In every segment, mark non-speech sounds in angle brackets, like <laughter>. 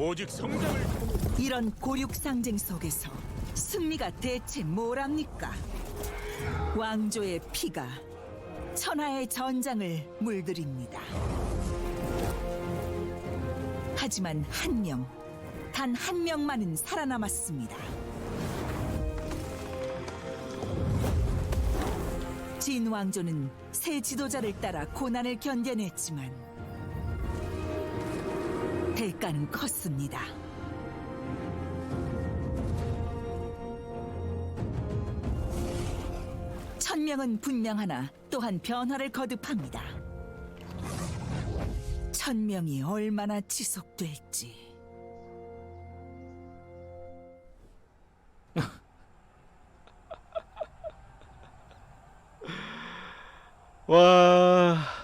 오직 성장을 이런 고륙 상징 속에서 승리가 대체 뭐랍니까? 왕조의 피가 천하의 전장을 물들입니다. 하지만 한 명, 단 한 명만은 살아남았습니다. 진 왕조는 새 지도자를 따라 고난을 견뎌냈지만 대가는 컸습니다. 천명은 분명하나 또한 변화를 거듭합니다. 천명이 얼마나 지속될지. <laughs> 와.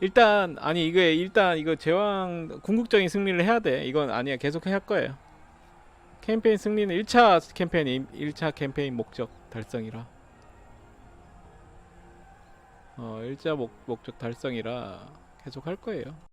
일단 아니 이거 일단 이거 제왕 궁극적인 승리를 해야 돼. 이건 아니야. 계속 할 거예요. 캠페인 승리는 1차 캠페인 1차 캠페인 목적 달성이라. 어, 1차 목, 목적 달성이라 계속 할 거예요.